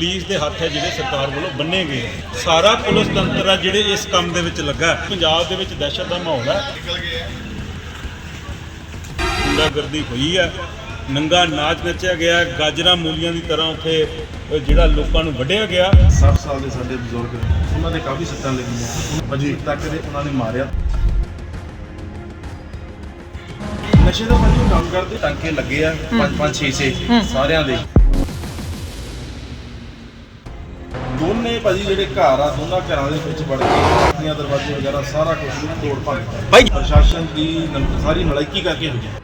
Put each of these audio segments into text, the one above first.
Police ਦੇ ਹੱਥ ਹੈ ਜਿਹੜੇ ਸਰਕਾਰ ਵੱਲੋਂ ਬੰਨੇ ਗਏ ਸਾਰਾ ਪੁਲਿਸ ਤੰਤਰ ਹੈ ਜਿਹੜੇ ਇਸ ਕੰਮ ਦੇ ਵਿੱਚ ਲੱਗਾ। ਪੰਜਾਬ ਦੇ ਵਿੱਚ ਦਹਿਸ਼ਤ ਦਾ ਮਾਹੌਲ ਹੈ। ਗੁੰਡਾਗਰਦੀ ਹੋਈ ਹੈ। ਨੰਗਾ ਨਾਚ ਨੱਚਿਆ ਗਿਆ ਗਾਜਰਾਂ ਮੂਲੀਆਂ ਦੀ ਤਰ੍ਹਾਂ ਉੱਥੇ ਜਿਹੜਾ ਲੋਕਾਂ ਨੂੰ ਵੱਢਿਆ ਗਿਆ। 60 ਸਾਲ ਦੇ ਸਾਡੇ ਬਜ਼ੁਰਗ ਉਹਨਾਂ ਦੇ ਕਾਫੀ ਸੱਟਾਂ ਲੱਗੀਆਂ। ਵਜੀਦ ਤੱਕ ਦੇ ਉਹਨਾਂ ਨੇ ਮਾਰਿਆ। ਨਸ਼ੇ ਦਾ ਕੰਮ ਕਰਦੇ ਟਾਂਕੇ ਲੱਗੇ ਆ 5 5 6 6 ਸਾਰਿਆਂ ਦੇ। ਦੋਨੇ ਭਾਜੀ ਜਿਹੜੇ ਘਰ ਆ ਦੋਨਾਂ ਘਰਾਂ ਦੇ ਵਿੱਚ ਵੜ ਕੇ ਆਪਣੀਆਂ ਦਰਵਾਜ਼ੇ ਵਗੈਰਾ ਸਾਰਾ ਕੁਝ ਤੋੜ ਭੰਨ ਬਾਈ ਪ੍ਰਸ਼ਾਸਨ ਦੀ ਨਲ- ਸਾਰੀ ਨਲਾਇਕੀ ਕਰਕੇ ਹੋਈ ਹੈ।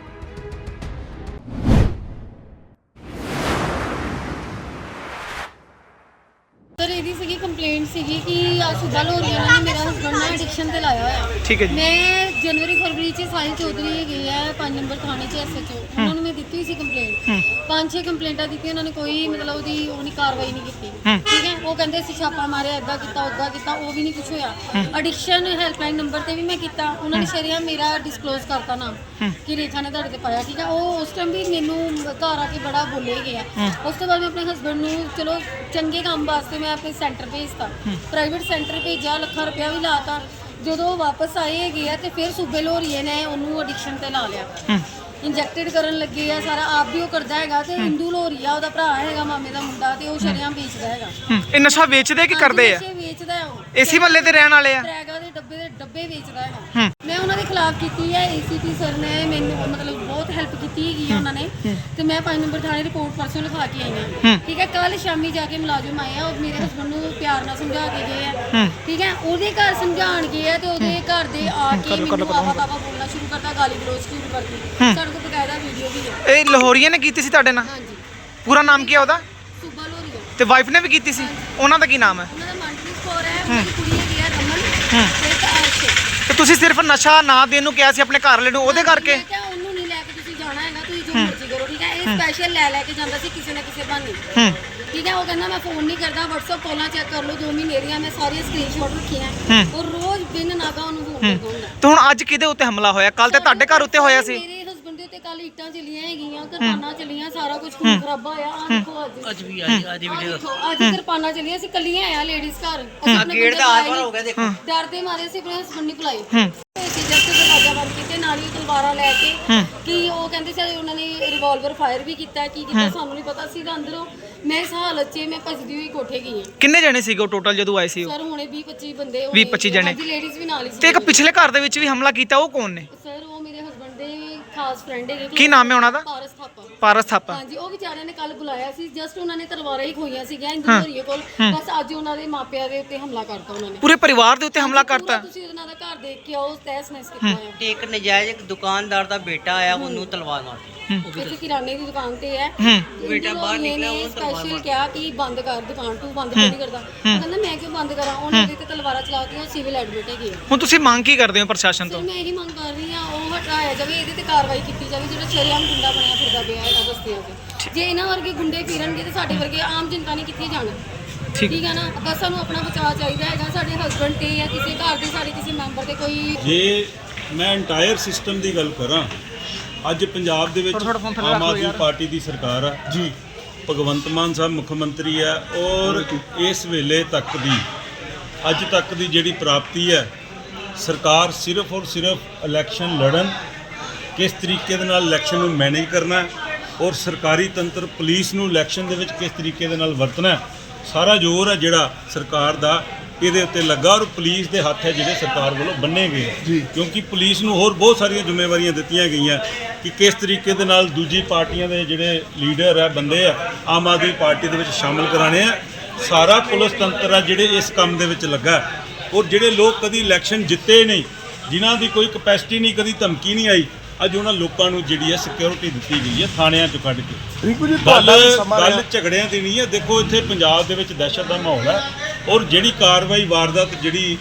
ਸਰ ਇਹਦੀ ਸੀਗੀ ਕੰਪਲੇਂਟ ਸੀਗੀ ਕਿ ਆ ਸੁਬਾ ਲੋਰੀਆਂ ਨੇ ਮੇਰਾ ਹਸਬੰਡ ਨਾ ਐਡਿਕਸ਼ਨ ਤੇ ਲਾਇਆ ਹੋਇਆ। ਠੀਕ ਹੈ ਜੀ। ਮੈਂ ਜਨਵਰੀ ਫਰਵਰੀ ਚ ਸਾਹਿਲ ਚੌਧਰੀ ਗਈ ਹੈ 5 ਨੰਬਰ ਥਾਣੇ ਚ ਐਸਐਚਓ ਉਹਨਾਂ ਦਿੱਤੀ ਸੀ ਕੰਪਲੇਂਟ ਪੰਜ ਛੇ ਕੰਪਲੇਂਟਾਂ ਦਿੱਤੀਆਂ ਉਹਨਾਂ ਨੇ ਕੋਈ ਮਤਲਬ ਉਹਦੀ ਉਹ ਨਹੀਂ ਕਾਰਵਾਈ ਨਹੀਂ ਕੀਤੀ। ਠੀਕ ਹੈ? ਉਹ ਕਹਿੰਦੇ ਸੀ ਛਾਪਾ ਮਾਰਿਆ ਇਦਾਂ ਕੀਤਾ ਉਦਾਂ ਕੀਤਾ ਉਹ ਵੀ ਨਹੀਂ ਕੁਝ ਹੋਇਆ। ਐਡਿਕਸ਼ਨ ਹੈਲਪਲਾਈਨ ਨੰਬਰ ਤੇ ਵੀ ਮੈਂ ਕੀਤਾ। ਉਹਨਾਂ ਨੇ ਸ਼ਰਿਆ ਮੇਰਾ ਡਿਸਕਲੋਜ਼ ਕਰਤਾ ਨਾਮ ਕਿ ਰੇਖਾ ਨੇ ਤੁਹਾਡੇ ਤੇ ਪਾਇਆ। ਠੀਕ ਹੈ? ਉਹ ਉਸ ਟਾਈਮ ਵੀ ਮੈਨੂੰ ਘਰ ਆ ਕੇ ਬੜਾ ਬੋਲੇ ਗਿਆ ਉਸ ਤੋਂ ਬਾਅਦ ਮੈਂ ਆਪਣੇ ਹਸਬੰਡ ਨੂੰ ਚਲੋ ਚੰਗੇ ਕੰਮ ਵਾਸਤੇ ਮੈਂ ਆਪਣੇ ਸੈਂਟਰ ਭੇਜਤਾ। ਪ੍ਰਾਈਵੇਟ ਸੈਂਟਰ ਭੇਜਿਆ ਲੱਖਾਂ ਰੁਪਇਆ ਵੀ ਲਾਤਾ। ਜਦੋਂ ਵਾਪਸ ਆਏ ਹੈਗੇ ਆ ਤੇ ਫਿਰ ਸੂਬੇ ਲੋਰੀਏ ਨੇ ਉਹਨੂੰ ਐਡਿਕਸ਼ਨ ਤੇ ਲਾ ਲਿਆ। ਇੰਜੈਕਟਡ ਕਰਨ ਲੱਗੇ ਆ ਸਾਰਾ ਆਪ ਵੀ ਉਹ ਕਰਦਾ ਹੈਗਾ ਤੇ ਹਿੰਦੂ ਲੋਰੀਆ ਉਹਦਾ ਭਰਾ ਹੈਗਾ ਮਾਮੇ ਦਾ ਮੁੰਡਾ ਤੇ ਉਹ ਸ਼ਰਿਆਂ ਵੇਚਦਾ ਹੈਗਾ। ਹੂੰ, ਇਹ ਨਸ਼ਾ ਵੇਚਦੇ ਕਿ ਕਰਦੇ ਆ? ਨਸ਼ੇ ਵੇਚਦਾ ਉਹ। ਏਸੀ ਮੱਲੇ ਦੇ ਰਹਿਣ ਵਾਲੇ ਆ? ਡੱਬੇ ਦੇ ਡੱਬੇ ਵੇਚਦਾ ਹੈਗਾ ਹੂੰ। ਮੈਂ ਉਹਨਾਂ ਦੇ ਖਿਲਾਫ ਕੀਤੀ ਹੈ ਏਸੀਪੀ ਸਰ ਨੇ ਮੈਨੂੰ ਮਤਲਬ ਬਹੁਤ ਹੈਲਪ ਕੀਤੀ ਹੈਗੀ ਉਹਨਾਂ ਨੇ। ਤੇ ਮੈਂ ਪੰਜ ਨੰਬਰ ਥਾਣੇ ਰਿਪੋਰਟ ਪਰਸੋਂ ਲਿਖਾ ਕੇ ਆਈ ਹਾਂ। ਠੀਕ ਹੈ ਕੱਲ ਸ਼ਾਮੀ ਜਾ ਕੇ ਮੁਲਾਜ਼ਮ ਆਏ ਆ ਉਹ ਮੇਰੇ ਹਸਬੰਡ ਨੂੰ ਪਿਆਰ ਨਾਲ ਸਮਝਾ ਕੇ ਗਏ ਆ। ਠੀਕ ਹੈ ਉਹਦੇ ਘਰ ਸਮਝਾਣ ਗਏ ਆ ਤੇ ਉਹਦੇ ਘਰ ਦੇ ਆ ਕੇ ਮੈਨੂੰ ਆਵਾ ਤਾਵਾ ਬੋਲਣਾ ਸ਼ੁਰੂ ਕਰਤਾ ਗਾਲੀ ਗਲੋਚ ਸ਼ੁਰੂ ਕਰਤੀ। ਸਾਡੇ ਕੋਲ ਬਕਾਇਦਾ ਵੀਡੀਓ ਵੀ ਹੈ ਇਹ ਲਾਹੌਰੀਆਂ ਨੇ ਕੀਤੀ ਸੀ ਤੁਹਾਡੇ ਨਾਲ? ਹਾਂਜੀ। ਪੂਰਾ ਨਾਮ ਕੀ ਹੈ ਉਹਦਾ? ਸੁਬਾ ਲੋਰੀਆ ਤੇ ਵਾਈਫ ਨੇ ਵੀ ਕੀਤੀ ਸੀ? ਉਹਨਾਂ ਦਾ ਕੀ ਨਾਮ ਹੈ? ਉਹਨਾਂ ਦਾ ਮਨਪ੍ਰੀਤ ਕੌਰ ਹੈ ਦੀ ਕੁੜੀ ਤੇ ਇੱਕ ਅਰਸ਼ ਤੇ ਤੁਸੀਂ ਸਿਰਫ ਨਸ਼ਾ ਨਾ ਦੇਣ ਨੂੰ ਕਿਹਾ ਸੀ ਆਪਣੇ ਘਰ ਵਾਲੇ ਨੂੰ ਉਹਦੇ ਕਰਕੇ? ਮੈਂ ਕਿਹਾ ਉਹਨੂੰ ਨਹੀਂ ਲੈ ਕੇ ਤੁਸੀਂ ਜਾਣਾ ਹੈਗਾ ਤੁਸੀਂ ਜੋ ਮਰਜ਼ੀ ਕਰੋ ਠੀਕ ਹੈ? ਇਹ ਸਪੈਸ਼ਲ ਲੈ ਲੈ ਕੇ ਜਾਂਦਾ ਸੀ ਕਿਸੇ ਨਾ ਕਿਸੇ ਬਹਾਨੇ। ਹੂੰ। ਠੀਕ ਹੈ? ਉਹ ਕਹਿੰਦਾ ਮੈਂ ਫੋਨ ਨਹੀਂ ਕਰਦਾ WhatsApp ਕਾਲਾਂ ਚੈੱਕ ਕਰ ਲਓ 2 ਮਹੀਨੇ ਦੀਆਂ ਮੈਂ ਸਾਰੀਆਂ ਸਕਰੀਨਸ਼ਾਟ ਰੱਖੀਆਂ ਉਹ ਰੋਜ਼ ਬਿਨ ਨਾਗਾ ਉਹਨੂੰ ਫੋਨ ਕਰਦਾ ਹੁੰਦਾ। ਤੇ ਹੁਣ ਅੱਜ ਕਿਹਦੇ ਉੱਤੇ ਹਮਲਾ ਹੋਇਆ? ਕੱਲ ਤੇ ਤੁਹਾਡੇ ਘਰ ਉੱਤੇ ਹੋਇਆ ਸੀ। ਮੇਰੇ ਦੇ ਇੱਟਾਂ ਚਲੀਆਂ ਹੈਗੀਆਂ ਕਿਰਪਾਨਾਂ ਚਲੀਆਂ ਸਾਰਾ ਕੁਝ ਖੂਨ ਖਰਾਬਾ ਹੋਇਆ। ਆ ਦੇਖੋ ਅੱਜ। ਅੱਜ ਵੀ ਅੱਜ ਅੱਜ ਵੀਡੀਓ ਅੱਜ ਕਿਰਪਾਨਾਂ ਚਲੀਆਂ ਸੀ ਕੱਲੀਆਂ ਆਇਆ ਲੇਡੀਜ਼ ਘਰ। ਅਸੀਂ ਆਪਣੇ ਗੇਟ ਦਾ ਆਰ ਹੋ ਗਿਆ ਦੇਖੋ। ਡਰਦੇ ਮਾਰੇ ਸੀ ਆਪਣੇ ਹਸਬੰਡ ਨਹੀਂ ਬੁਲਾਏ। ਅਸੀਂ ਜਸਟ ਦਰਵਾਜ਼ਾ ਬੰਦ ਕੀਤੇ ਨਾਲ ਹੀ ਤਲਵਾਰਾਂ ਲੈ ਕੇ ਕਿ ਉਹ ਕਹਿੰਦੇ ਸੀ ਉਹਨਾਂ ਨੇ ਰਿਵਾਲਵਰ ਫਾਇਰ ਵੀ ਕੀਤਾ ਕੀ ਕੀਤਾ ਸਾਨੂੰ ਨਹੀਂ ਪਤਾ। ਸੀ ਤਾਂ ਅੰਦਰੋਂ ਮੈਂ ਇਸ ਹਾਲਤ 'ਚ ਮੈਂ ਭੱਜਦੀ ਹੋਈ ਕੋਠੇ ਗਈ ਹਾਂ। ਕਿੰਨੇ ਜਣੇ ਸੀਗੇ ਉਹ ਟੋਟਲ ਜਦੋਂ ਆਏ ਸੀ ਉਹ? ਸਰ ਹੁਣੇ 20 25 ਬੰਦੇ 20 25 ਜਣੇ। ਲੇਡੀਜ਼ ਵੀ ਨਾਲ ਹੀ ਸੀ ਤੇ ਇੱਕ ਪਿਛਲੇ ਘਰ ਦੇ ਵਿੱਚ ਵੀ ਹਮਲਾ ਕੀਤਾ ਉਹ ਕੌਣ ਨੇ? ਸਰ ਉਹ ਦੇ ਖਾਸ ਫਰੈਂਡ ਹੈਗੇ ਕੀ ਨਾਮ ਹੈ ਉਹਨਾਂ ਦਾ? ਪਾਰਸ ਥਾਪਾ। ਪਾਰਸ ਥਾਪਾ। ਹਾਂਜੀ ਉਹ ਵਿਚਾਰਿਆਂ ਨੇ ਕੱਲ ਬੁਲਾਇਆ ਸੀ ਜਸਟ ਉਹਨਾਂ ਨੇ ਤਲਵਾਰਾਂ ਹੀ ਖੋਈਆਂ ਸੀਗੀਆਂ ਧਰੀਏ ਕੋਲ। ਬਸ ਅੱਜ ਉਹਨਾਂ ਦੇ ਮਾਪਿਆਂ ਦੇ ਉੱਤੇ ਹਮਲਾ ਕਰਤਾ ਉਹਨਾਂ ਨੇ। ਪੂਰੇ ਪਰਿਵਾਰ ਦੇ ਉੱਤੇ ਹਮਲਾ ਕਰਤਾ? ਤੁਸੀਂ ਉਹਨਾਂ ਦਾ ਘਰ ਦੇਖ ਕੇ ਆਓ ਤੈਸ ਨੈਸ ਕੀਤਾ ਹੋਇਆ। ਇੱਕ ਨਜਾਇਜ਼ ਇੱਕ ਦੁਕਾਨਦਾਰ ਦਾ ਬੇਟਾ ਆਇਆ ਉਹਨੂੰ ਤਲਵਾਰ ਮਾਰਤੀ ਇੱਥੇ ਕਿਰਾਣੇ ਦੀ ਦੁਕਾਨ ਤੇ ਹੈ। ਹੂੰ। ਬੇਟਾ ਬਾਹਰ ਨਿਕਲਿਆ ਉਹ ਸਪੈਸ਼ਲ ਕਿਹਾ ਕਿ ਬੰਦ ਕਰ ਦੁਕਾਨ ਤੂੰ ਬੰਦ ਕਿਉਂ ਨਹੀਂ ਕਰਦਾ? ਕਹਿੰਦਾ ਮੈਂ ਕਿਉਂ ਬੰਦ ਕਰਾਂ? ਉਹਨੇ ਤੇ ਤਲਵਾਰਾਂ ਉਹ ਸਿਵਲ ਐਡਮਿਟ ਹੈਗੇ ਆ। ਹੁਣ ਤੁਸੀਂ ਮੰਗ ਕੀ ਕਰਦੇ ਹੋ ਪ੍ਰਸ਼ਾਸਨ ਸਰ ਤੋਂ ਮੈਂ ਇਹੀ ਮੰਗ ਕਰ ਰਹੀ ਹਾਂ ਉਹ ਹਟਾਇਆ ਜਾਵੇ ਇਹਦੇ ਤੇ ਕਾਰਵਾਈ ਕੀਤੀ ਜਾਵੇ ਜਿਹੜਾ ਸ਼ਰੇਆਮ ਗੁੰਡਾ ਬਣਿਆ ਫਿਰਦਾ ਪਿਆ ਹੈਗਾ ਬਸਤੀਆਂ 'ਚ। ਜੇ ਇਹਨਾਂ ਵਰਗੇ ਗੁੰਡੇ ਫਿਰਨਗੇ ਤੇ ਸਾਡੇ ਵਰਗੇ ਆਮ ਜਨਤਾ ਨੇ ਕਿੱਥੇ ਜਾਣਾ? ਠੀਕ। ਠੀਕ ਹੈ ਨਾ? ਬਸ ਸਾਨੂੰ ਆਪਣਾ ਬਚਾਅ ਚਾਹੀਦਾ ਹੈਗਾ ਸਾਡੇ ਹਸਬੰਡ ਤੇ ਜਾਂ ਕਿਸੇ ਘਰ ਦੇ ਸਾਡੇ ਕਿਸੇ ਮੈਂਬਰ ਦੇ ਕੋਈ ਜੇ ਮੈਂ ਇੰਟਾਇਰ ਸਿਸਟਮ ਦੀ ਗੱਲ ਕਰਾਂ ਅੱਜ ਪੰਜਾਬ ਦੇ ਵਿੱਚ ਆਮ ਆਦਮੀ ਪਾਰਟੀ ਦੀ ਸਰਕਾਰ ਆ। ਜੀ। ਭਗਵੰਤ ਮਾਨ ਸਾਹਿਬ ਮੁੱਖ ਮੰਤਰੀ ਆ ਔਰ ਇਸ ਵੇਲੇ ਤੱਕ ਦੀ ਅੱਜ ਤੱਕ ਦੀ ਜਿਹੜੀ ਪ੍ਰਾਪਤੀ ਹੈ ਸਰਕਾਰ ਸਿਰਫ ਔਰ ਸਿਰਫ ਇਲੈਕਸ਼ਨ ਲੜਨ ਕਿਸ ਤਰੀਕੇ ਦੇ ਨਾਲ ਇਲੈਕਸ਼ਨ ਨੂੰ ਮੈਨੇਜ ਕਰਨਾ ਔਰ ਸਰਕਾਰੀ ਤੰਤਰ ਪੁਲਿਸ ਨੂੰ ਇਲੈਕਸ਼ਨ ਦੇ ਵਿੱਚ ਕਿਸ ਤਰੀਕੇ ਦੇ ਨਾਲ ਵਰਤਣਾ ਸਾਰਾ ਜ਼ੋਰ ਹੈ ਜਿਹੜਾ ਸਰਕਾਰ ਦਾ ਇਹਦੇ ਉੱਤੇ ਲੱਗਾ ਔਰ ਪੁਲਿਸ ਦੇ ਹੱਥ ਹੈ ਜਿਹੜੇ ਸਰਕਾਰ ਵੱਲੋਂ ਬੰਨੇ ਗਏ। ਕਿਉਂਕਿ ਪੁਲਿਸ ਨੂੰ ਹੋਰ ਬਹੁਤ ਸਾਰੀਆਂ ਜ਼ਿੰਮੇਵਾਰੀਆਂ ਦਿੱਤੀਆਂ ਗਈਆਂ ਕਿ ਕਿਸ ਤਰੀਕੇ ਦੇ ਨਾਲ ਦੂਜੀ ਪਾਰਟੀਆਂ ਦੇ ਜਿਹੜੇ ਲੀਡਰ ਹੈ ਬੰਦੇ ਆ ਆਮ ਆਦਮੀ ਪਾਰਟੀ ਦੇ ਵਿੱਚ ਸ਼ਾਮਲ ਕਰਾਣੇ ਆ। ਸਾਰਾ ਪੁਲਿਸ ਤੰਤਰ ਹੈ ਜਿਹੜੇ ਇਸ ਕੰਮ ਦੇ ਵਿੱਚ ਲੱਗਾ। ਔਰ ਜਿਹੜੇ ਲੋਕ ਕਦੀ ਇਲੈਕਸ਼ਨ ਜਿੱਤੇ ਨਹੀਂ ਜਿਨ੍ਹਾਂ ਦੀ ਕੋਈ ਕਪੈਸਿਟੀ ਨਹੀਂ ਕਦੀ ਧਮਕੀ ਨਹੀਂ ਆਈ ਅੱਜ ਉਹਨਾਂ ਲੋਕਾਂ ਨੂੰ ਜਿਹੜੀ ਹੈ ਸਿਕਿਉਰਿਟੀ ਦਿੱਤੀ ਗਈ ਹੈ ਥਾਣਿਆਂ ਚੋਂ ਕੱਢ ਕੇ। ਗੱਲ ਗੱਲ ਝਗੜਿਆਂ ਦੀ ਨਹੀਂ ਹੈ ਦੇਖੋ ਇੱਥੇ ਪੰਜਾਬ ਦੇ ਵਿੱਚ ਦਹਿਸ਼ਤ ਦਾ ਮਾਹੌਲ ਹੈ ਔਰ ਜਿਹੜੀ ਕਾਰਵਾਈ ਵਾਰਦਾਤ ਜਿਹੜੀ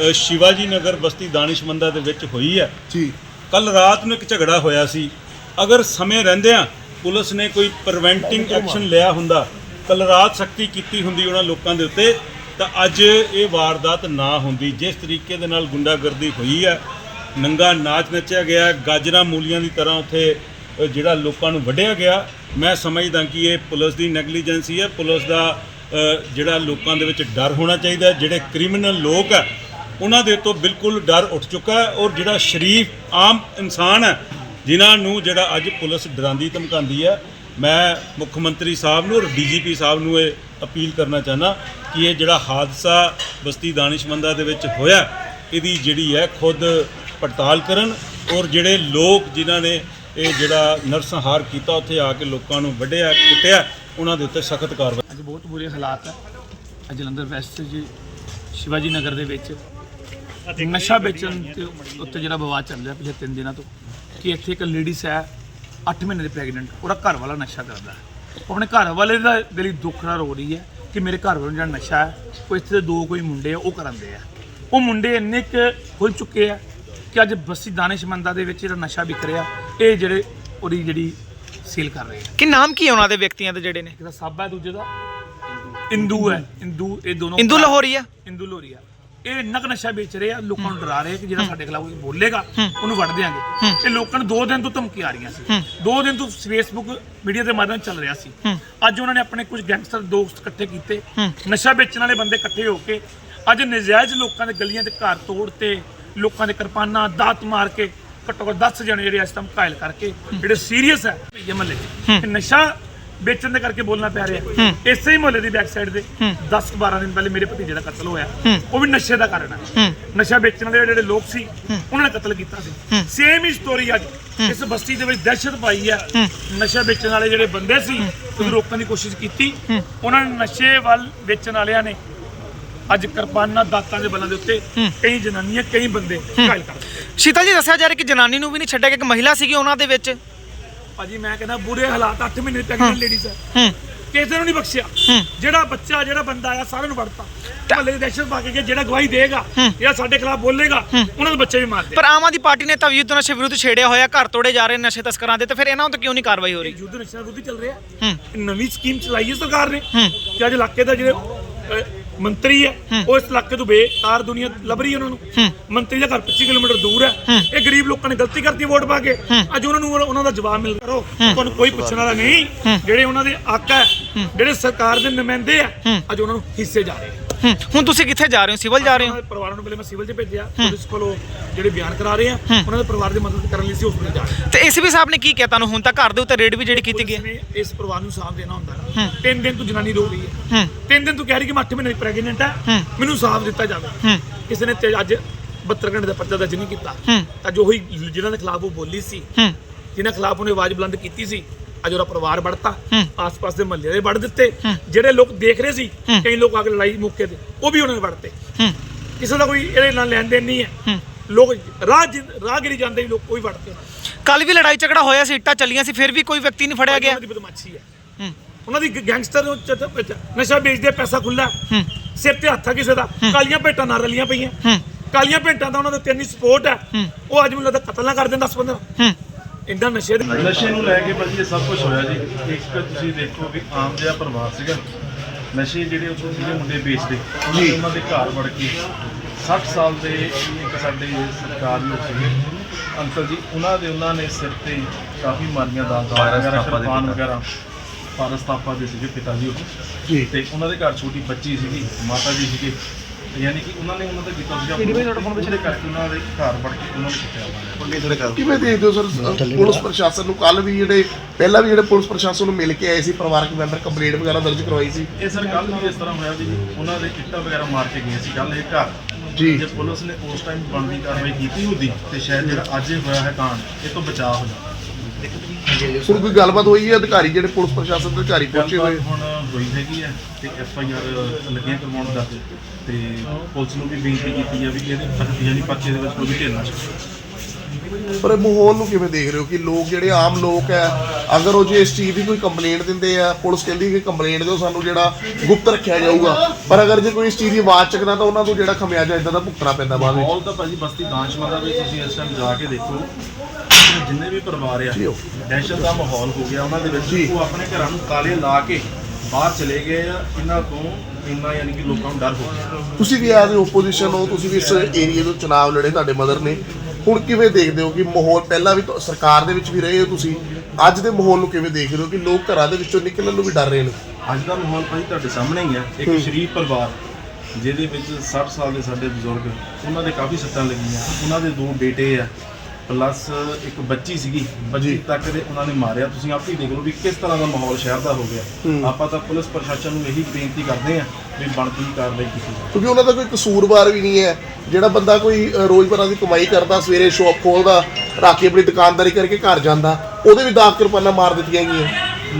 ਅ, ਸ਼ਿਵਾਜੀ ਨਗਰ ਬਸਤੀ ਦਾਨਿਸ਼ਮੰਦਾ ਦੇ ਵਿੱਚ ਹੋਈ ਹੈ ਜੀ। ਕੱਲ ਰਾਤ ਨੂੰ ਇੱਕ ਝਗੜਾ ਹੋਇਆ ਸੀ। ਅਗਰ ਸਮੇਂ ਰਹਿੰਦਿਆਂ ਪੁਲਿਸ ਨੇ ਕੋਈ ਪ੍ਰੀਵੈਂਟਿੰਗ ਐਕਸ਼ਨ ਲਿਆ ਹੁੰਦਾ ਕੱਲ ਰਾਤ ਸਖਤੀ ਕੀਤੀ ਹੁੰਦੀ ਉਹਨਾਂ ਲੋਕਾਂ ਦੇ ਉੱਤੇ ਤਾਂ ਅੱਜ ਇਹ ਵਾਰਦਾਤ ਨਾ ਹੁੰਦੀ। ਜਿਸ ਤਰੀਕੇ ਦੇ ਨਾਲ ਗੁੰਡਾਗਰਦੀ ਹੋਈ ਹੈ ਨੰਗਾ ਨਾਚ ਨੱਚਿਆ ਗਿਆ ਗਾਜਰਾਂ ਮੂਲੀਆਂ ਦੀ ਤਰ੍ਹਾਂ ਉੱਥੇ ਅ, ਜਿਹੜਾ ਲੋਕਾਂ ਨੂੰ ਵੱਢਿਆ ਗਿਆ। ਮੈਂ ਸਮਝਦਾ ਕਿ ਇਹ ਪੁਲਿਸ ਦੀ ਨੈਗਲੀਜੈਂਸੀ ਹੈ। ਪੁਲਿਸ ਦਾ ਜਿਹੜਾ ਲੋਕਾਂ ਦੇ ਵਿੱਚ ਡਰ ਹੋਣਾ ਚਾਹੀਦਾ ਜਿਹੜੇ ਕ੍ਰਿਮੀਨਲ ਲੋਕ ਹੈ, ਉਹਨਾਂ ਦੇ ਤੋਂ ਬਿਲਕੁਲ ਡਰ ਉੱਠ ਚੁੱਕਾ ਹੈ ਔਰ ਜਿਹੜਾ ਸ਼ਰੀਫ ਆਮ ਇਨਸਾਨ ਹੈ, ਜਿਨ੍ਹਾਂ ਨੂੰ ਜਿਹੜਾ ਅੱਜ ਪੁਲਿਸ ਡਰਾਉਂਦੀ ਧਮਕਾਉਂਦੀ ਹੈ, ਮੈਂ ਮੁੱਖ ਮੰਤਰੀ ਸਾਹਿਬ ਨੂੰ ਔਰ ਡੀਜੀਪੀ ਸਾਹਿਬ ਨੂੰ ਇਹ ਅਪੀਲ ਕਰਨਾ ਚਾਹਨਾ ਕਿ ਇਹ ਜਿਹੜਾ ਹਾਦਸਾ ਬਸਤੀ ਦਾਨਿਸ਼ਮੰਦਾ ਦੇ ਵਿੱਚ ਹੋਇਆ, ਇਹਦੀ ਜਿਹੜੀ ਹੈ ਖੁਦ ਪੜਤਾਲ ਕਰਨ ਔਰ ਜਿਹੜੇ ਲੋਕ ਜਿਨ੍ਹਾਂ ਨੇ ਇਹ ਜਿਹੜਾ ਨਰਸੰਹਾਰ ਕੀਤਾ, ਉੱਥੇ ਆ ਕੇ ਲੋਕਾਂ ਨੂੰ ਵੱਢਿਆ, ਕੁੱਟਿਆ ਉਹਨਾਂ ਦੇ ਉੱਤੇ ਸਖਤ ਕਾਰਵਾਈ। ਅੱਜ ਬਹੁਤ ਬੁਰੇ ਹਾਲਾਤ ਹੈ ਅੱਜ ਜਲੰਧਰ ਵੈਸਟ ਜੀ, ਸ਼ਿਵਾਜੀ ਨਗਰ ਦੇ ਵਿੱਚ ਨਸ਼ਾ ਵੇਚਣ ਤੇ ਉੱਤੇ ਜਿਹੜਾ ਵਿਵਾਦ ਚੱਲ ਰਿਹਾ ਪਿਛਲੇ 3 ਦਿਨਾਂ ਤੋਂ, ਕਿ ਇੱਥੇ ਇੱਕ ਲੇਡੀਜ਼ ਹੈ 8 ਮਹੀਨੇ ਦੀ ਪ੍ਰੈਗਨੈਂਟ ਉਹਦਾ ਘਰ ਵਾਲਾ ਨਸ਼ਾ ਕਰਦਾ ਹੈ। ਉਹ ਆਪਣੇ ਘਰ ਵਾਲੇ ਦਾ ਦਿਲੀ ਦੁੱਖ ਨਾਲ ਰੋ ਰਹੀ ਹੈ ਕਿ ਮੇਰੇ ਘਰ ਵਾਲੇ ਨੂੰ ਜਿਹੜਾ ਨਸ਼ਾ ਹੈ, ਉਹ ਇੱਥੇ ਦੇ ਦੋ ਕੋਈ ਮੁੰਡੇ ਆ, ਉਹ ਕਰਾਉਂਦੇ ਆ। ਉਹ ਮੁੰਡੇ ਇੰਨੇ ਕੁ ਖੁੱਲ ਚੁੱਕੇ ਆ ਕਿ ਅੱਜ ਬਸਤੀ ਦਾਨਿਸ਼ਮੰਦਾ ਦੇ ਵਿੱਚ ਜਿਹੜਾ ਨਸ਼ਾ ਵਿਕ ਰਿਹਾ, ਇਹ ਜਿਹੜੇ ਉਹਦੀ ਜਿਹੜੀ ਸੇਲ ਕਰ ਰਹੇ ਆ। ਕਿ ਨਾਮ ਕੀ ਹੈ ਉਹਨਾਂ ਦੇ ਵਿਅਕਤੀਆਂ ਦੇ ਜਿਹੜੇ ਨੇ? ਇੱਕ ਦਾ ਸਾਬਾ ਹੈ ਦੂਜੇ ਦਾ ਇੰਦੂ ਹੈ। ਇੰਦੂ ਇਹ ਦੋਨੋਂ ਇੰਦੂ ਲਾਹੌਰੀਆ ਇੰਦੂ ਲੋਰੀਆ ਇਹ ਇੰਨਾ ਕੁ ਨਸ਼ਾ ਵੇਚ ਰਹੇ ਆ ਲੋਕਾਂ ਨੂੰ ਡਰਾ ਰਹੇ ਆ ਕਿ ਜਿਹੜਾ ਸਾਡੇ ਖਿਲਾਫ ਕੋਈ ਬੋਲੇਗਾ ਉਹਨੂੰ ਵੱਢ ਦਿਆਂਗੇ। ਇਹ ਲੋਕਾਂ ਨੂੰ ਦੋ ਦਿਨ ਤੋਂ ਧਮਕੀ ਆ ਰਹੀਆਂ ਸੀ। ਦੋ ਦਿਨ ਤੋਂ ਫੇਸਬੁੱਕ ਮੀਡੀਆ ਦੇ ਮਾਧਿਅਮ ਚੱਲ ਰਿਹਾ ਸੀ। ਅੱਜ ਉਹਨਾਂ ਨੇ ਆਪਣੇ ਕੁਝ ਗੈਂਗਸਟਰ ਦੋਸਤ ਇਕੱਠੇ ਕੀਤੇ। ਨਸ਼ਾ ਵੇਚਣ ਵਾਲੇ ਬੰਦੇ ਇਕੱਠੇ ਹੋ ਕੇ ਅੱਜ ਨਜਾਇਜ਼ ਲੋਕਾਂ ਦੇ ਗਲੀਆਂ 'ਚ ਘਰ ਤੋੜ ਤੇ ਲੋਕਾਂ ਦੇ ਕਿਰਪਾਨਾਂ ਦਾਤ ਮਾਰ ਕੇ ਘੱਟੋ ਘੱਟ 10 ਜਣੇ ਜਿਹੜੇ ਇਸ ਟਾਈਮ ਘਾਇਲ ਕਰਕੇ ਜਿਹੜੇ ਸੀਰੀਅਸ ਹੈ ਇਹ ਮਹੱਲੇ 'ਚ ਕਿ ਨਸ਼ਾ ਵੇਚਣ ਦੇ ਕਰਕੇ ਬੋਲਣਾ ਪੈ ਰਿਹਾ। ਇਸੇ ਹੀ ਮੁਹੱਲੇ ਦੀ ਬੈਕ ਸਾਈਡ ਦੇ 10 12 ਦਿਨ ਪਹਿਲੇ ਮੇਰੇ ਭਤੀਜੇ ਦਾ ਕਤਲ ਹੋਇਆ। ਉਹ ਵੀ ਨਸ਼ੇ ਦਾ ਕਾਰਨ ਹੈ। ਨਸ਼ਾ ਵੇਚਣ ਵਾਲੇ ਜਿਹੜੇ ਲੋਕ ਸੀ ਉਹਨਾਂ ਨੇ ਕਤਲ ਕੀਤਾ ਸੀ। ਸੇਮ ਹੀ ਸਟੋਰੀ ਅੱਜ। ਇਸ ਬਸਤੀ ਦੇ ਵਿੱਚ ਦਹਿਸ਼ਤ ਪਾਈ ਹੈ। ਨਸ਼ਾ ਵੇਚਣ ਵਾਲੇ ਜਿਹੜੇ ਬੰਦੇ ਸੀ ਉਹਨੂੰ ਰੋਕਣ ਦੀ ਕੋਸ਼ਿਸ਼ ਕੀਤੀ। ਉਹਨਾਂ ਨੇ ਨਸ਼ੇ ਵੱਲ ਵੇਚਣ ਵਾਲਿਆਂ ਨੇ ਅੱਜ ਕਿਰਪਾਨਾਂ ਦਾਤਾਂ ਦੇ ਬਲਾਂ ਦੇ ਉੱਤੇ ਕਈ ਜਨਾਨੀਆਂ ਕਈ ਬੰਦੇ ਘਾਇਲ ਕਰ ਦਿੱਤੇ। ਸ਼ੀਤਲ ਜੀ ਦੱਸਿਆ ਜਾ ਰਿਹਾ ਕਿ ਜਨਾਨੀ ਨੂੰ ਵੀ ਨਹੀਂ ਛੱਡਿਆ ਕਿ ਇੱਕ ਮਹਿਲਾ ਸੀਗੀ ਉਹਨਾਂ ਦੇ ਵਿੱਚ। ਭਾਜੀ ਮੈਂ ਕਹਿੰਦਾ ਬੁਰੇ ਹਾਲਾਤ 8 ਮਹੀਨੇ ਪ੍ਰੈਗਨੈਂਟ ਲੇਡੀਜ਼ ਹੈ। ਕਿਸੇ ਨੂੰ ਨਹੀਂ ਬਖਸ਼ਿਆ। ਜਿਹੜਾ ਬੱਚਾ ਜਿਹੜਾ ਬੰਦਾ ਆਇਆ ਸਾਰਿਆਂ ਨੂੰ ਵੜਤਾ ਮਹੱਲੇ ਦੀ ਦਹਿਸ਼ਤ ਪਾ ਕੇ ਜਿਹੜਾ ਗਵਾਹੀ ਦੇਗਾ ਜਾਂ ਸਾਡੇ ਖਿਲਾਫ ਬੋਲੇਗਾ ਉਹਨਾਂ ਦੇ ਬੱਚੇ ਵੀ ਮਾਰਦੇ ਪਰ ਆਮ ਆਦਮੀ ਪਾਰਟੀ ਨੇ ਤਾਂ ਯੁੱਧ ਨਸ਼ੇ ਵਿਰੁੱਧ ਛੇੜਿਆ ਹੋਇਆ ਘਰ ਤੋੜੇ ਜਾ ਰਹੇ ਨਸ਼ੇ ਤਸਕਰਾਂ ਦੇ ਤੇ ਫਿਰ ਇਹਨਾਂ ਉੱਤੇ ਕਿਉਂ ਨਹੀਂ ਕਾਰਵਾਈ ਹੋ ਰਹੀ? ਯੁੱਧ ਨਸ਼ਿਆਂ ਵਿਰੁੱਧ ਚੱਲ ਰਿਹਾ। ਨਵੀਂ ਸਕੀਮ ਚਲਾਈ ਹੈ ਸਰਕਾਰ ਨੇ। ਕਿ ਅੱਜ ਇਲਾਕੇ ਦਾ ਜਿਹੜੇ ਮੰਤਰੀ ਹੈ ਉਹ ਇਸ ਇਲਾਕੇ ਤੋਂ ਬੇਕਾਰ ਦੁਨੀਆ ਲੱਭ ਰਹੀ ਹੈ ਉਹਨਾਂ ਨੂੰ। ਮੰਤਰੀ ਦਾ ਘਰ 25 ਕਿਲੋਮੀਟਰ ਦੂਰ ਹੈ। ਇਹ ਗਰੀਬ ਲੋਕਾਂ ਨੇ ਗਲਤੀ ਕਰਤੀ ਵੋਟ ਪਾ ਕੇ। ਅੱਜ ਉਹਨਾਂ ਨੂੰ ਉਹਨਾਂ ਦਾ ਜਵਾਬ ਮਿਲ ਕਰੋ। ਤੁਹਾਨੂੰ ਕੋਈ ਪੁੱਛਣ ਵਾਲਾ ਨਹੀਂ। ਜਿਹੜੇ ਉਹਨਾਂ ਦੇ ਆਕਾ ਹੈ ਜਿਹੜੇ ਸਰਕਾਰ ਦੇ ਨੁਮਾਇੰਦੇ ਆ ਅੱਜ ਉਹਨਾਂ ਨੂੰ ਹਿੱਸੇ ਜਾ ਰਹੇ ਹੂੰ ਹੁਣ ਤੁਸੀਂ ਕਿੱਥੇ ਜਾ ਰਹੇ ਹੋ? ਸਿਵਲ ਜਾ ਰਹੇ ਹੋ? ਉਹਨਾਂ ਦੇ ਪਰਿਵਾਰਾਂ ਨੂੰ ਪਹਿਲੇ ਮੈਂ ਸਿਵਲ 'ਚ ਭੇਜਿਆ ਪੁਲਿਸ ਕੋਲੋਂ ਜਿਹੜੇ ਬਿਆਨ ਕਰਾ ਰਹੇ ਆ ਉਹਨਾਂ ਦੇ ਪਰਿਵਾਰ ਦੀ ਮਦਦ ਕਰਨ ਲਈ ਸੀ ਹਸਪਤਾਲ ਜਾ ਰਹੇ ਤੇ ਏਸੀਪੀ ਸਾਹਿਬ ਨੇ ਕੀ ਕਹਿਤਾ ਨੂੰ ਹੁਣ ਤੱਕ ਘਰ ਦੇ ਉੱਤੇ ਰੇਡ ਵੀ ਜਿਹੜੀ ਕੀਤੀ ਗਈ ਹੈ। ਪੁਲਿਸ ਨੇ ਇਸ ਪਰਿਵਾਰ ਨੂੰ ਸਾਥ ਦੇਣਾ ਹੁੰਦਾ ਹੈ। ਤਿੰਨ ਦਿਨ ਤੋਂ ਜਨਾਨੀ ਰੋ ਰਹੀ ਹੈ। ਤਿੰਨ ਦਿਨ ਤੋਂ ਕਹਿ ਰਹੀ ਕਿ ਮੈਂ 8 ਮਹੀਨੇ ਦੀ ਪ੍ਰੈਗਨੈਂਟ ਹੈ। ਮੈਨੂੰ ਸਾਥ ਦਿੱਤਾ ਜਾਵੇ। ਕਿਸੇ ਨੇ ਤੇ ਅੱਜ 72 ਘੰਟੇ ਦਾ ਪਰਚਾ ਦਰਜ ਨਹੀਂ ਕੀਤਾ। ਅੱਜ ਉਹੀ ਜਿਨ੍ਹਾਂ ਦੇ ਖਿਲਾਫ ਉਹ ਬੋਲੀ ਸੀ ਹੂੰ। ਜਿਨ੍ਹਾਂ ਖਿਲਾਫ ਉਹਨੇ ਆਵਾਜ਼ ਬੁਲੰਦ ਕੀਤੀ ਸੀ ਅੱਜ ਉਹਦਾ ਪਰਿਵਾਰ ਵੜਤਾ ਆਸ-ਪਾਸ ਦੇ ਮਹੱਲੇ ਦੇ ਵੜ ਦਿੱਤੇ। ਜਿਹੜੇ ਲੋਕ ਦੇਖ ਰਹੇ ਸੀ ਕਈ ਲੋਕ ਆ ਕੇ ਲੜਾਈ ਮੁੱਕੇ ਤੇ ਉਹ ਵੀ ਉਹਨਾਂ ਨੇ ਵੜਤੇ। ਕਿਸੇ ਦਾ ਕੋਈ ਇਹਦੇ ਨਾਲ ਲੈਣ ਦੇਣ ਨਹੀਂ ਹੈ। ਲੋਕ ਰਾਹ ਰਾਹਗੀਰੀ ਜਾਂਦੇ ਲੋਕ ਕੋਈ ਵੜਦੇ ਕੱਲ ਵੀ ਲੜਾਈ ਝਗੜਾ ਹੋਇਆ ਸੀ ਇੱਟਾਂ ਚੱਲੀਆਂ ਸੀ ਫਿਰ ਵੀ ਕੋਈ ਵਿਅਕਤੀ ਨਹੀਂ ਫੜਿਆ ਗਿਆ। ਉਹਨਾਂ ਦੀ ਬਦਮਾਸ਼ੀ ਹੈ। ਉਹਨਾਂ ਦੀ ਗੈਂਗਸਟਰ ਨਸ਼ਾ ਵੇਚਦੇ ਪੈਸਾ ਖੁੱਲਾ ਸਿਰ ਤੇ ਹੱਥ ਕਿਸੇ ਦਾ। ਕਾਲੀਆਂ ਭੇਟਾਂ ਨਾਲ ਰਲੀਆਂ ਪਈਆਂ। ਕਾਲੀਆਂ ਭੇਟਾਂ ਦਾ ਉਹਨਾਂ ਦੇ ਉੱਤੇ ਇੰਨੀ ਸਪੋਰਟ ਹੈ। ਉਹ ਅੱਜ ਮੈਨੂੰ ਲੱਗਦਾ ਕਤਲ ਨਾ ਕਰ ਦੇਣ 10 15 ਹੂੰ। ਇੰਨਾ ਨਸ਼ੇ ਦੇ ਨਸ਼ੇ ਨੂੰ ਲੈ ਕੇ ਭਾਜੀ ਇਹ ਸਭ ਕੁਝ ਹੋਇਆ ਜੀ। ਇੱਕ ਤੁਸੀਂ ਦੇਖੋ ਵੀ ਆਮ ਜਿਹਾ ਪਰਿਵਾਰ ਸੀਗਾ। ਨਸ਼ੇ ਜਿਹੜੇ ਉੱਥੇ ਸੀਗੇ ਮੁੰਡੇ ਵੇਚਦੇ। ਜੀ। ਉਹਨਾਂ ਦੇ ਘਰ ਵੜ ਕੇ 60 ਸਾਲ ਦੇ ਇੱਕ ਸਾਡੇ ਸਰਕਾਰ ਨੂੰ ਸੀਗੇ। ਅੰਕਲ ਜੀ ਉਹਨਾਂ ਦੇ ਉਹਨਾਂ ਨੇ ਸਿਰ ਤੇ ਕਾਫੀ ਮਾਰੀਆਂ ਦਾ ਵਗੈਰਾ ਕਿਰਪਾਨ ਵਗੈਰਾ। ਪਾਰਸ ਤਾਪਾ ਦੇ ਸੀਗੇ ਪਿਤਾ ਜੀ ਉਹ। ਤੇ ਉਹਨਾਂ ਦੇ ਘਰ ਛੋਟੀ ਬੱਚੀ ਸੀਗੀ ਮਾਤਾ ਜੀ ਸੀਗੇ। ਯਾਨੀ ਕਿ ਉਹਨਾਂ ਨੇ ਉਹਨਾਂ ਦਾ ਕੀਤਾ ਸੀਗਾ ਕਿਹੜੀ ਤੁਹਾਡਾ ਫੋਨ ਪਿਛਲੇ ਕਰਕੇ ਉਹਨਾਂ ਦੇ ਘਰ ਵੜ ਕੇ ਉਹਨਾਂ ਨੂੰ ਕੁੱਟਿਆ ਉਹਨਾਂ ਨੇ। ਕਿਵੇਂ ਦੇਖਦੇ ਹੋ ਸਰ? ਪੁਲਿਸ ਪ੍ਰਸ਼ਾਸਨ ਨੂੰ ਕੱਲ ਵੀ ਜਿਹੜੇ ਪਹਿਲਾਂ ਵੀ ਜਿਹੜੇ ਪੁਲਿਸ ਪ੍ਰਸ਼ਾਸਨ ਨੂੰ ਮਿਲ ਕੇ ਆਏ ਸੀ ਪਰਿਵਾਰਕ ਮੈਂਬਰ ਕੰਪਲੇਂਟ ਵਗੈਰਾ ਦਰਜ ਕਰਵਾਈ ਸੀ? ਇਹ ਸਰ ਕੱਲ ਵੀ ਇਸ ਤਰ੍ਹਾਂ ਹੋਇਆ ਵੀ ਉਹਨਾਂ ਦੇ ਇੱਟਾਂ ਵਗੈਰਾ ਮਾਰ ਕੇ ਗਏ ਸੀ ਕੱਲ ਇਹ ਘਰ। ਜੀ। ਜੇ ਪੁਲਿਸ ਨੇ ਉਸ ਟਾਈਮ ਬਣਦੀ ਕਾਰਵਾਈ ਕੀਤੀ ਹੁੰਦੀ ਤੇ ਸ਼ਾਇਦ ਜਿਹੜਾ ਅੱਜ ਇਹ ਹੋਇਆ ਹੈ ਕਾਂਡ ਇਹ ਤੋਂ ਬਚਾਅ ਹੋ ਜਾਂਦਾ। ਹੁਣ ਕੋਈ ਗੱਲਬਾਤ ਹੋਈ ਹੈ? ਅਧਿਕਾਰੀ ਜਿਹੜੇ ਪੁਲਿਸ ਪ੍ਰਸ਼ਾਸਨ ਦੇ ਅਧਿਕਾਰੀ ਪਹੁੰਚੇ ਹੋਏ? ਗੱਲਬਾਤ ਹੁਣ ਹੋਈ ਹੈਗੀ ਹੈ ਤੇ ਐਫ ਆਈ ਆਰ ਲੱਗੀਆਂ ਕਰਵਾਉਣ ਦਾ ਤੇ ਪੁਲਿਸ ਨੂੰ ਵੀ ਬੇਨਤੀ ਕੀਤੀ ਹੈ ਵੀ ਇਹਦੇ ਯਾਨੀ ਪਰਚੇ ਦੇ ਵਿੱਚ ਕੋਈ ਢਿੱਲ ਨਾ ਛੱਡੇ। ਪਰ ਇਹ ਮਾਹੌਲ ਨੂੰ ਕਿਵੇਂ ਦੇਖ ਰਹੇ ਹੋ ਕਿ ਲੋਕ ਜਿਹੜੇ ਆਮ ਲੋਕ ਹੈ ਅਗਰ ਉਹ ਜੇ ਇਸ ਚੀਜ਼ ਦੀ ਕੋਈ ਕੰਪਲੇਂਟ ਦਿੰਦੇ ਆ ਪੁਲਿਸ ਕਹਿੰਦੀ ਕਿ ਕੰਪਲੇਂਟ ਦਿਓ ਸਾਨੂੰ ਜਿਹੜਾ ਗੁਪਤ ਰੱਖਿਆ ਜਾਊਗਾ। ਪਰ ਅਗਰ ਜੇ ਕੋਈ ਇਸ ਚੀਜ਼ ਦੀ ਆਵਾਜ਼ ਚੱਕਦਾ ਤਾਂ ਉਹਨਾਂ ਨੂੰ ਜਿਹੜਾ ਖਮਿਆਜਾ ਇਦਾਂ ਦਾ ਭੁਗਤਣਾ ਪੈਂਦਾ ਬਾਅਦ ਵਿੱਚ। ਮਾਹੌਲ ਤਾਂ ਭਾਜੀ ਬਸਤੀ ਦਾਨਸ਼ਮੰਦਾ ਵਿੱਚ ਤੁਸੀਂ ਇਸ ਟਾਈਮ ਜਾ ਕੇ ਦੇਖੋ। ਜਿੰਨੇ ਵੀ ਪਰਿਵਾਰ ਆ ਦਹਿਸ਼ਤ ਦਾ ਮਾਹੌਲ ਹੋ ਗਿਆ ਉਹਨਾਂ ਦੇ ਵਿੱਚ ਉਹ ਆਪਣੇ ਘਰਾਂ ਨੂੰ ਤਾਲੇ ਲਾ ਕੇ ਬਾਹਰ ਚਲੇ ਗਏ ਆ ਇਹਨਾਂ ਤੋਂ ਇੰਨਾ ਯਾਨੀ ਕਿ ਲੋਕਾਂ ਨੂੰ ਡਰ ਹੋ ਗਿਆ। ਤੁਸੀਂ ਵੀ ਐਜ਼ ਓਪੋਜੀਸ਼ਨ ਹੋ ਤੁਸੀਂ ਵੀ ਇਸ ਏਰੀਆ ਤੋਂ ਚੁਣਾਵ ਲੜੇ ਤੁਹਾਡੇ ਮਦਰ ਨੇ। ਹੁਣ ਕਿਵੇਂ ਦੇਖਦੇ ਹੋ ਕਿ ਮਾਹੌਲ ਪਹਿਲਾਂ ਵੀ ਤਾਂ ਸਰਕਾਰ ਦੇ ਵਿੱਚ ਵੀ ਰਹੇ ਹੋ ਤੁਸੀਂ? ਅੱਜ ਦੇ ਮਾਹੌਲ ਨੂੰ ਕਿਵੇਂ ਦੇਖ ਰਹੇ ਹੋ ਕਿ ਲੋਕ ਘਰਾਂ ਦੇ ਵਿੱਚੋਂ ਨਿਕਲਣ ਨੂੰ ਵੀ ਡਰ ਰਹੇ ਨੇ? ਅੱਜ ਦਾ ਮਾਹੌਲ ਭਾਜੀ ਤੁਹਾਡੇ ਸਾਹਮਣੇ ਹੀ ਹੈ ਇੱਕ ਸ਼ਰੀਫ ਪਰਿਵਾਰ ਜਿਹਦੇ ਵਿੱਚ 60 ਸਾਲ ਦੇ ਸਾਡੇ ਬਜ਼ੁਰਗ ਉਹਨਾਂ ਦੇ ਕਾਫੀ ਸੱਟਾਂ ਲੱਗੀਆਂ। ਉਹਨਾਂ ਦੇ ਦੋ ਬੇਟੇ ਆ ਪਲੱਸ ਇੱਕ ਬੱਚੀ ਸੀਗੀ। ਬੱਚੀ ਤੱਕ ਦੇ ਉਹਨਾਂ ਨੇ ਮਾਰਿਆ। ਤੁਸੀਂ ਆਪ ਹੀ ਦੇਖ ਲਓ ਵੀ ਕਿਸ ਤਰ੍ਹਾਂ ਦਾ ਮਾਹੌਲ ਸ਼ਹਿਰ ਦਾ ਹੋ ਗਿਆ। ਆਪਾਂ ਤਾਂ ਪੁਲਿਸ ਪ੍ਰਸ਼ਾਸਨ ਨੂੰ ਇਹੀ ਬੇਨਤੀ ਕਰਦੇ ਆ ਵੀ ਬਣਦੀ ਕਾਰਵਾਈ ਕੀਤੀ ਜਾਵੇ। ਕਿਉਂਕਿ ਉਹਨਾਂ ਦਾ ਕੋਈ ਕਸੂਰਵਾਰ ਵੀ ਨਹੀਂ ਹੈ। ਜਿਹੜਾ ਬੰਦਾ ਕੋਈ ਅ, ਰੋਜ਼ਮਰਰਾ ਦੀ ਕਮਾਈ ਕਰਦਾ ਸਵੇਰੇ ਸ਼ਾਪ ਖੋਲਦਾ ਰਾਖੀ ਆਪਣੀ ਦੁਕਾਨਦਾਰੀ ਕਰਕੇ ਘਰ ਜਾਂਦਾ ਉਹਦੇ ਵੀ ਦਾਗ ਕਿਰਪਾਨਾਂ ਮਾਰ ਦਿੱਤੀਆਂ ਗਈਆਂ।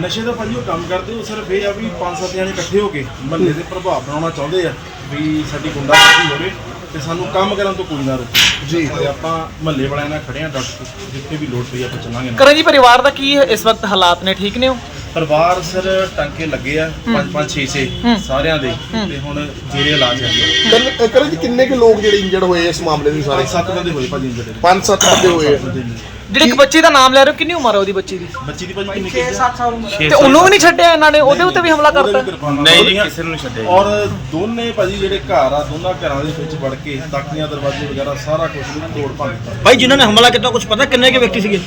ਨਸ਼ੇ ਦਾ ਭਾਜੀ ਉਹ ਕੰਮ ਕਰਦੇ ਉਹ ਸਿਰਫ ਇਹ ਆ ਵੀ ਪੰਜ ਸੱਤ ਜਣੇ ਇਕੱਠੇ ਹੋ ਕੇ ਮਹੱਲੇ ਦੇ ਪ੍ਰਭਾਵ ਬਣਾਉਣਾ ਚਾਹੁੰਦੇ ਆ ਵੀ ਸਾਡੀ ਗੁੰਡਾਗਰਦੀ ਹੋਵੇ ਤੇ ਸਾਨੂੰ ਕੰਮ ਕਰਨ ਤੋਂ ਕੋਈ ਨਾ ਰੋਕੇ। ਜੀ। ਤੇ ਆਪਾਂ ਮਹੱਲੇ ਵਾਲਿਆਂ ਨਾਲ ਖੜੇ ਆ ਡਟ ਕੇ ਜਿੱਥੇ ਵੀ ਲੋੜ ਪਈ ਆਪਾਂ ਚੱਲਾਂਗੇ ਨਾਲ। ਕਰਨ ਜੀ ਪਰਿਵਾਰ ਦਾ ਕੀ ਇਸ ਵਕਤ ਹਾਲਾਤ ਨੇ? ਠੀਕ ਨੇ ਉਹ? ਪਰਿਵਾਰ ਸਰ ਟਾਂਕੇ ਲੱਗੇ ਆ 5 5 6 6 ਸਾਰਿਆਂ ਦੇ ਤੇ ਹੁਣ ਜੇਰੇ ਇਲਾਜ ਹੈ ਕਰਨ ਕਰਨ ਜੀ ਕਿੰਨੇ ਕੁ ਲੋਕ ਜਿਹੜੇ ਇੰਜਰਡ ਹੋਏ ਇਸ ਮਾਮਲੇ ਦੇ ਸਾਰੇ? ਪੰਜ ਸੱਤ ਬੰਦੇ ਹੋਏ ਭਾਜੀ ਜਿਹੜੇ ਪੰਜ ਸੱਤ ਬੰਦੇ ਹੋਏ ਆ। ਜਿਹੜੀ ਇੱਕ ਬੱਚੀ ਦਾ ਨਾਮ ਲੈ ਰਹੇ ਹੋ ਕਿੰਨੀ ਉਮਰ ਹੈ ਉਹਦੀ ਬੱਚੀ ਦੀ? ਬੱਚੀ ਦੀ ਭਾਜੀ ਕਿੰਨੀ 6 7 ਸਾਲ ਉਮਰ ਤੇ ਉਹਨੂੰ ਵੀ ਨਹੀਂ ਛੱਡਿਆ ਇਹਨਾਂ ਨੇ? ਉਹਦੇ ਉੱਤੇ ਵੀ ਹਮਲਾ ਕਰਤਾ? ਨਹੀਂ ਜੀ ਕਿਸੇ ਨੂੰ ਛੱਡਿਆ ਔਰ ਦੋਨੇ ਭਾਜੀ ਜਿਹੜੇ ਘਰ ਆ ਦੋਨਾਂ ਘਰਾਂ ਦੇ ਵਿੱਚ ਵੜ ਕੇ ਤਾਕੀਆਂ ਦਰਵਾਜ਼ੇ ਵਗੈਰਾ ਸਾਰਾ ਕੁਝ ਨੂੰ ਤੋੜ ਭੰਨ ਦਿੱਤਾ। ਭਾਈ ਜਿਨ੍ਹਾਂ ਨੇ ਹਮਲਾ ਕੀਤਾ ਕੁਝ ਪਤਾ ਕਿੰਨੇ ਕੇ ਵਿਅਕਤੀ ਸੀਗੇ?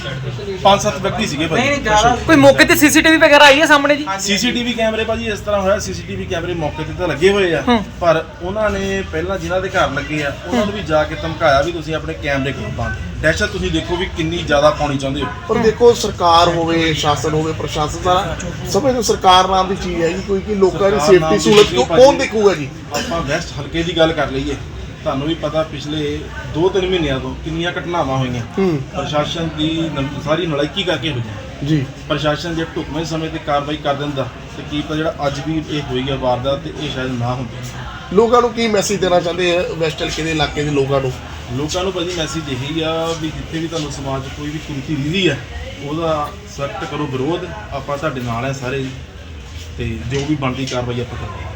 ਪੰਜ ਸੱਤ ਵਿਅਕਤੀ ਸੀਗੇ ਭਾਜੀ। ਕੋਈ ਮੌਕੇ ਤੇ ਸੀਸੀਟੀਵੀ ਵਗੈਰਾ ਆਈ ਹੈ ਸਾਹਮਣੇ ਜੀ? ਸੀਸੀਟੀਵੀ ਕੈਮਰੇ ਭਾਜੀ ਇਸ ਤਰ੍ਹਾਂ ਹੋਇਆ ਸੀਸੀਟੀਵੀ ਕੈਮਰੇ ਮੌਕੇ ਤੇ ਤਾਂ ਲੱਗੇ ਹੋਏ ਆ। ਪਰ ਉਹਨਾਂ ਨੇ ਪਹਿਲਾਂ ਜਿਨ੍ਹਾਂ ਦੇ ਘਰ ਲੱਗੇ ਆ ਉਹਨਾਂ ਨੂੰ ਵੀ ਜਾ ਕੇ ਧਮਕਾਇਆ ਵੀ ਤੁਸੀਂ ਆਪਣੇ ਕੈਮਰੇ ਕਰੋ ਬੰਦ ਦਹਿਸ਼ਤ ਤੁਸੀਂ ਦੇਖੋ ਵੀ ਕਿੰਨੀ ਜ਼ਿਆਦਾ ਪਾਉਣੀ ਚਾਹੁੰਦੇ ਹੋ। ਪਰ ਦੇਖੋ ਸਰਕਾਰ ਹੋਵੇ ਸ਼ਾਸਨ ਹੋਵੇ ਪ੍ਰਸ਼ਾਸਨ ਸਾਰਾ ਸਮਝੋ ਸਰਕਾਰ ਨਾਮ ਦੀ ਚੀਜ਼ ਹੈ ਜੀ ਕੋਈ ਕਿ ਲੋਕਾਂ ਦੀ ਸਰਕਾਰ ਨਾਮ ਸੇਫਟੀ ਦੀ ਸਹੂਲਤ ਚੀਜ਼ ਤੋਂ ਭਾਜੀ। ਕੌਣ ਦੇਖੂਗਾ ਜੀ? ਆਪਾਂ ਵੈਸਟ ਹਲਕੇ ਦੀ ਗੱਲ ਕਰ ਲਈਏ। ਤੁਹਾਨੂੰ ਵੀ ਪਤਾ ਪਿਛਲੇ 2-3 ਮਹੀਨਿਆਂ ਤੋਂ ਕਿੰਨੀਆਂ ਘਟਨਾਵਾਂ ਹੋਈਆਂ। ਹੂੰ। ਪ੍ਰਸ਼ਾਸਨ ਦੀ ਨਮ- ਸਾਰੀ ਨਲਾਇਕੀ ਕਰਕੇ ਹੋਈਆਂ। ਜੀ। ਪ੍ਰਸ਼ਾਸਨ ਜੇ ਢੁਕਵੇਂ ਸਮੇਂ ਤੇ ਕਾਰਵਾਈ ਕਰ ਦਿੰਦਾ ਤੇ ਕੀ ਤਾਂ ਜਿਹੜਾ ਅੱਜ ਵੀ ਇਹ ਹੋਈ ਹੈ ਵਾਰਦਾਤ ਤੇ ਇਹ ਸ਼ਾਇਦ ਨਾ ਹੁੰਦੀ ਲੋਕਾਂ ਨੂੰ ਕੀ ਮੈਸੇਜ ਦੇਣਾ ਚਾਹੁੰਦੇ ਆ ਵੈਸਟ ਹਲਕੇ ਦੇ ਇਲਾਕੇ ਦੇ ਲੋਕਾਂ ਨੂੰ? ਲੋਕਾਂ ਨੂੰ ਭਾਜੀ ਮੈਸੇਜ ਇਹੀ ਆ ਵੀ ਜਿੱਥੇ ਵੀ ਤੁਹਾਨੂੰ ਸਮਾਜ 'ਚ ਕੋਈ ਵੀ ਕੁਰੀਤੀ ਦਿਖਦੀ ਹੈ, ਉਹਦਾ ਸਖਤ ਕਰੋ ਵਿਰੋਧ। ਆਪਾਂ ਤੁਹਾਡੇ ਨਾਲ ਹੈ ਸਾਰੇ। ਤੇ ਜੋ ਵੀ ਬਣਦੀ ਕਾਰਵਾਈ ਆਪਾਂ ਕਰਾਂਗੇ।